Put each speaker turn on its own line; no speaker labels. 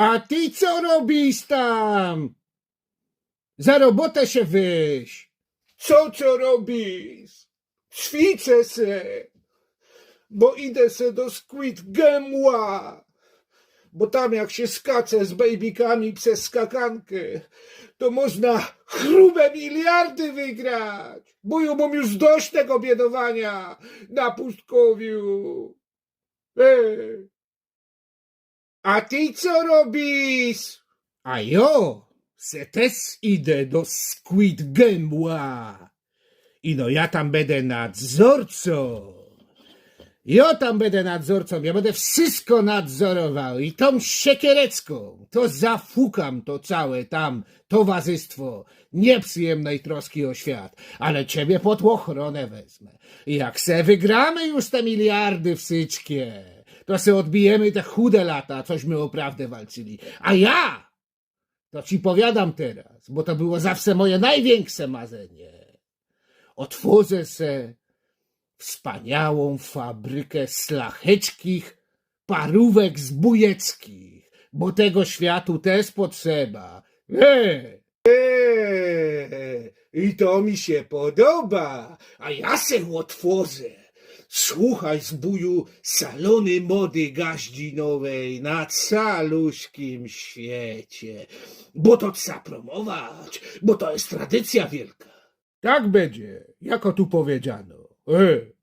A ty co robisz tam? Za robotę się wyś.
Co co robisz? Ćwiczę se, bo idę se do Squid Gemła. Bo tam jak się skacze z bejbikami przez skakankę, to można chrube miliardy wygrać. Bo ja mam już dość tego biedowania na pustkowiu. Ej. A ty co robisz?
A jo, se też idę do Squid Game'a. I no ja tam będę nadzorcą. Ja tam będę nadzorcą, ja będę wszystko nadzorował i tą siekierecką, to zafukam to całe tam towarzystwo nieprzyjemnej troski o świat, ale ciebie pod ochronę wezmę. I jak se wygramy już te miliardy w syczkie, to se odbijemy te chude lata, cośmy o prawdę walczyli. A ja to ci powiadam teraz, bo to było zawsze moje największe marzenie. Otworzę se wspaniałą fabrykę szlacheckich parówek zbójeckich, bo tego światu też potrzeba. Eee!
Eee, I to mi się podoba, a ja se otworzę. Słuchaj, zbuju, salony mody gaździnowej na caluśkim świecie. Bo to trzeba promować, bo to jest tradycja wielka.
Tak będzie, jako tu powiedziano. Eee!